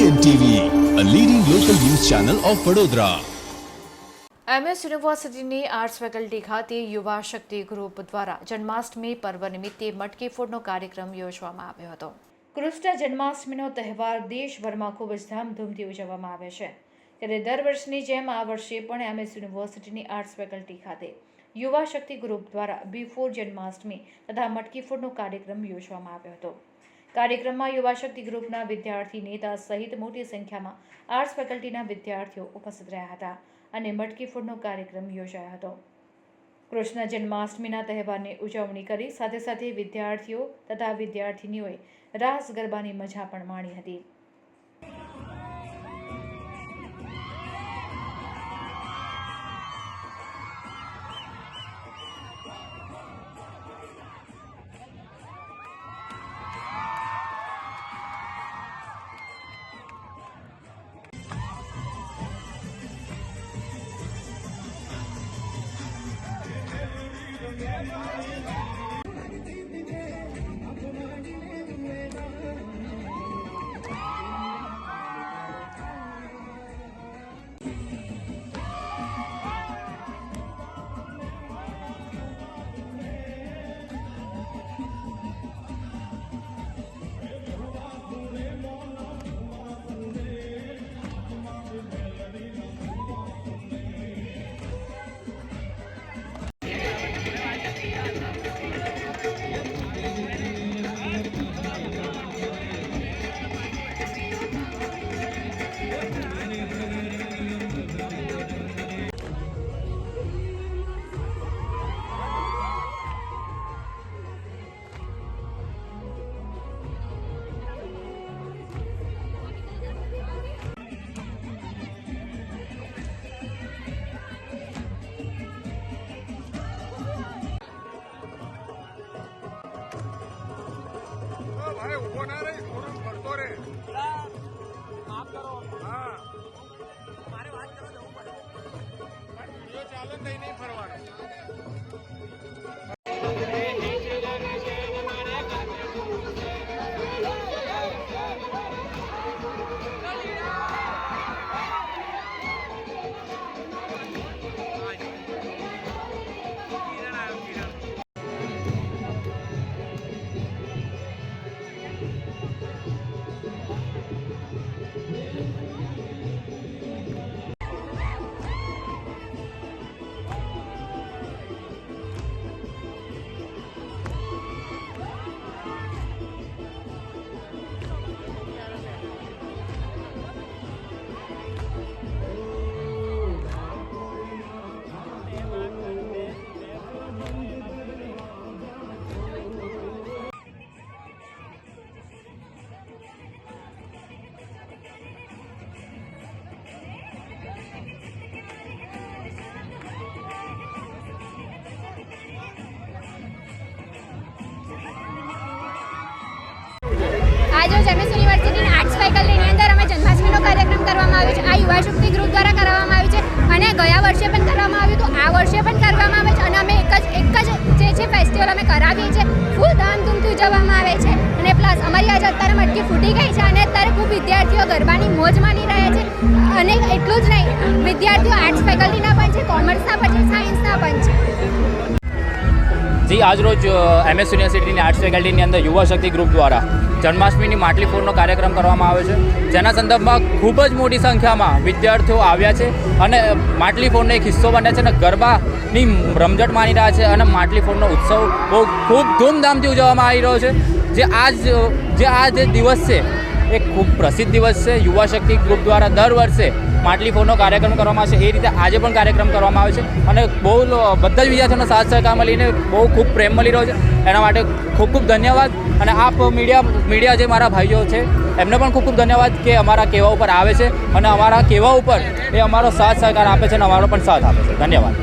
BN TV a leading local news channel of Vadodara MS યુનિવર્સિટીની arts faculty ખાતે યુવા શક્તિ group દ્વારા જન્માષ્ટમી પર્વ નિમિત્તે મટકી ફોડનો કાર્યક્રમ યોજવામાં આવ્યો હતો. કૃષ્ણ જન્માષ્ટમીનો તહેવાર દેશભરમાં ખૂબ જ ધામધૂમથી ઉજવવામાં આવે છે. ત્યારે દર વર્ષની જેમ આ વર્ષે પણ એમએસ યુનિવર્સિટીની આર્ટ્સ ફેકલ્ટી ખાતે યુવા શક્તિ ગ્રુપ દ્વારા બિફોર જન્માષ્ટમી તથા મટકી ફોડનો કાર્યક્રમ યોજવામાં આવ્યો હતો. કાર્યક્રમમાં યુવા શક્તિ ગ્રુપના વિદ્યાર્થી નેતા સહિત મોટી સંખ્યામાં આર્ટ્સ ફેકલ્ટીના વિદ્યાર્થીઓ ઉપસ્થિત રહ્યા હતા અને મટકી ફોડનો કાર્યક્રમ યોજાયો હતો. કૃષ્ણ જન્માષ્ટમીના તહેવારની ઉજવણી કરી સાથે સાથે વિદ્યાર્થીઓ તથા વિદ્યાર્થિનીઓએ રાસ ગરબાની મજા પણ માણી હતી. ઊભો ના રહીશ થોડું ફરતો રે હા વીડિયો ચાલે ને તઈ નહીં ફરવાનું. આજે એમએસ યુનિવર્સિટીની આર્ટ્સ ફેકલ્ટીની અંદર અમે જન્માષ્ટમીનો કાર્યક્રમ કરવામાં આવ્યો છે. આ યુવા શક્તિ ગ્રુપ દ્વારા કરવામાં આવ્યું છે અને ગયા વર્ષે પણ કરવામાં આવ્યું હતું. આ વર્ષે પણ કરવામાં આવે છે અને અમે એક જ એક જ જે છે ફેસ્ટિવલ અમે કરાવીએ છીએ. ફૂલ ધામધૂમથી ઉજવવામાં આવે છે. અને પ્લસ અમારી આજે અત્યારે મટકી ફૂટી ગઈ છે અને અત્યારે ખૂબ વિદ્યાર્થીઓ ગરબાની મોજ માની રહ્યા છે. અને એટલું જ નહીં, વિદ્યાર્થીઓ આર્ટ્સ ફેકલ્ટીના પણ છે કોમર્સના પણ છે સાયન્સના પણ છે. જી, આજરોજ એમએસ યુનિવર્સિટીની આર્ટ્સ ફેકલ્ટીની અંદર યુવા શક્તિ ગ્રુપ દ્વારા જન્માષ્ટમીની માટલી ફોડનો કાર્યક્રમ કરવામાં આવ્યો છે. જેના સંદર્ભમાં ખૂબ જ મોટી સંખ્યામાં વિદ્યાર્થીઓ આવ્યા છે અને માટલી ફોડનો એક હિસ્સો બન્યા છે અને ગરબાની રમઝટ માણી રહ્યા છે અને માટલી ફોડનો ઉત્સવ બહુ ખૂબ ધૂમધામથી ઉજવવામાં આવી રહ્યો છે. જે આજ, જે આ જે દિવસ છે, એ ખૂબ પ્રસિદ્ધ દિવસ છે. યુવા શક્તિ ગ્રુપ દ્વારા દર વર્ષે માટલી ફોરનો કાર્યક્રમ કરવામાં આવે છે એ રીતે આજે પણ કાર્યક્રમ કરવામાં આવે છે. અને બહુ બધા જ વિદ્યાર્થીઓનો સાથ સહકાર મળીને બહુ ખૂબ પ્રેમ મળી રહ્યો છે. એના માટે ખૂબ ખૂબ ધન્યવાદ. અને આપ મીડિયા મીડિયા જે મારા ભાઈઓ છે, એમને પણ ખૂબ ખૂબ ધન્યવાદ કે અમારા કહેવા ઉપર આવે છે. અને અમારા કહેવા ઉપર એ અમારો સાથ સહકાર આપે છે અને અમારો પણ સાથ આપે છે. ધન્યવાદ.